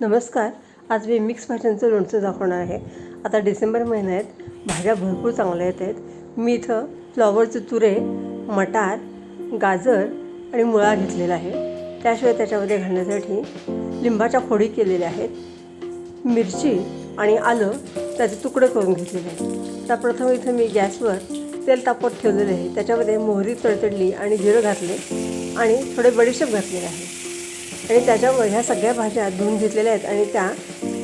नमस्कार. आज मी मिक्स भाज्यांचं लोणचं दाखवणार आहे. आता डिसेंबर महिन्यात भाज्या भरपूर चांगल्या येत आहेत मी इथं फ्लॉवरचे तुरे मटार गाजर आणि मुळा घेतलेला आहे. त्याशिवाय त्याच्यामध्ये घालण्यासाठी लिंबाच्या फोडी केलेल्या आहेत. मिरची आणि आलं त्याचे तुकडे करून घेतलेले आहेत. तर प्रथम इथं मी गॅसवर तेल तापत ठेवलेले आहे. त्याच्यामध्ये मोहरी तडतडली आणि जिरं घातले आणि थोडे बडीशेप घातलेले आहे. आणि त्याच्यावर ह्या सगळ्या भाज्या धुवून घेतलेल्या आहेत आणि त्या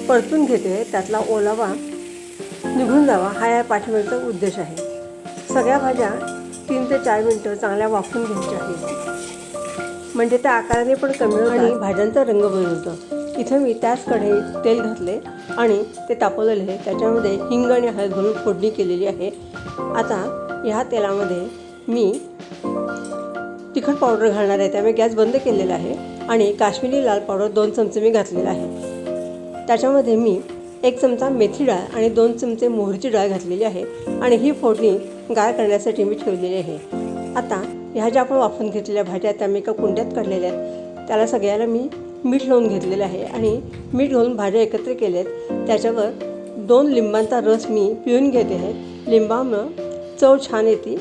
परतून घेते. त्यातला ओलावा निघून जावा हा या पाठीमागचा उद्देश आहे. सगळ्या भाज्या तीन ते चार मिनटं चांगल्या वाफून घ्यायच्या आहेत. म्हणजे त्या आकाराने पण कमी आणि भाज्यांचा रंग बदलतो इथं मी त्याच कढईत तेल घातले आणि ते तापवलेले आहे. त्याच्यामध्ये हिंग आणि हळद घालून फोडणी केलेली आहे. आता ह्या तेलामध्ये मी तिखट पावडर घालणार आहे. त्यामुळे गॅस बंद केलेला आहे आणि काश्मीरी लाल पावडर दोन चमचे मी घातलेला आहे. त्याच्यामध्ये मी एक चमचा मेथी डाळ आणि दोन चमचे मोहरीची डाळ घातलेली आहे आणि ही फोडणी गाळ करण्यासाठी मी ठेवलेली आहे. आता ह्या ज्या आपण वाफून घेतलेल्या भाज्या त्या मी एका कुंड्यात काढलेल्या आहेत. त्याला सगळ्याला मी मीठ लावून घेतलेलं आहे आणि मीठ घालून भाज्या एकत्र केल्या आहेत त्याच्यावर दोन लिंबांचा रस मी पिऊन घेते आहे. लिंबामुळं चव छान येते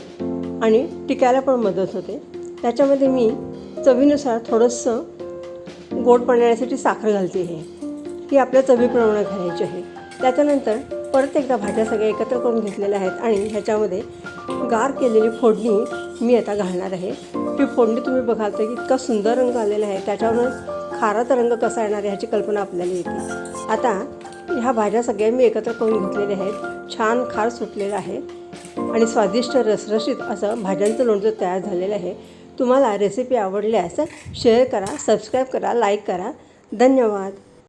आणि टिकायला पण मदत होते. त्याच्यामध्ये मी चवीनुसार थोडंसं गोड पाण्यासाठी साखर घालते आहे ही आपल्या चवीप्रमाणे घालायची आहे. त्याच्यानंतर परत एकदा भाज्या सगळ्या एकत्र करून घेतलेल्या आहेत आणि ह्याच्यामध्ये गार केलेली फोडणी मी आता घालणार आहे. ती फोडणी तुम्ही बघाल तर इतका सुंदर रंग आलेला आहे. त्याच्यावर खाराचा रंग कसा येणार आहे ह्याची कल्पना आपल्याला येते. आता ह्या भाज्या सगळ्या मी एकत्र करून घेतलेल्या आहेत. छान खार सुटलेला आहे आणि स्वादिष्ट रसरशीत असं भाज्यांचं लोणचं तयार झालेलं आहे. तुम्हाला रेसिपी आवडल्यास शेअर करा सबस्क्राईब करा लाईक करा. धन्यवाद.